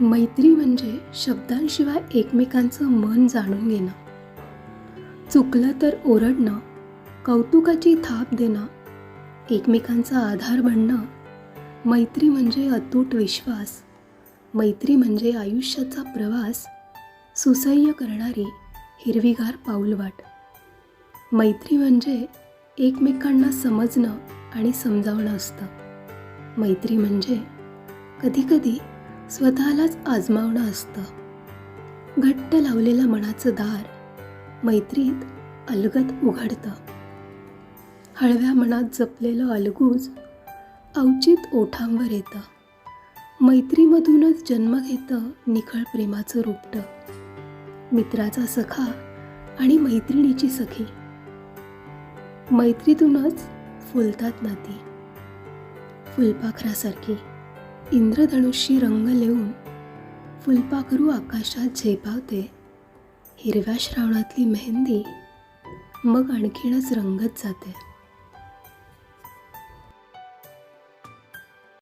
मैत्री म्हणजे शब्दांशिवाय एकमेकांचं मन जाणून घेणं. चुकलं तर ओरडणं कौतुकाची थाप देणं एकमेकांचा आधार बनणं. मैत्री म्हणजे अतूट विश्वास. मैत्री म्हणजे आयुष्याचा प्रवास सुसह्य करणारी हिरवीगार पाऊलवाट. मैत्री म्हणजे एकमेकांना समजणं आणि समजावणं असतं. मैत्री म्हणजे कधीकधी स्वतःलाच आजमावणं असतं. घट्ट लावलेलं मनाचं दार मैत्रीत अलगत उघडतं. हळव्या मनात जपलेलं अलगूज अवचित ओठांवर येतं. मैत्रीमधूनच जन्म घेतं निखळ प्रेमाचं रोपटं. मित्राचा सखा आणि मैत्रिणीची सखी. मैत्रीतूनच फुलतात नाती. फुलपाखरासारखी. इंद्रधनुषी रंग लेऊन फुलपाखरू आकाशात झेपावते. हिरव्या श्रावणातली मेहंदी मग आणखीनच रंगत जाते.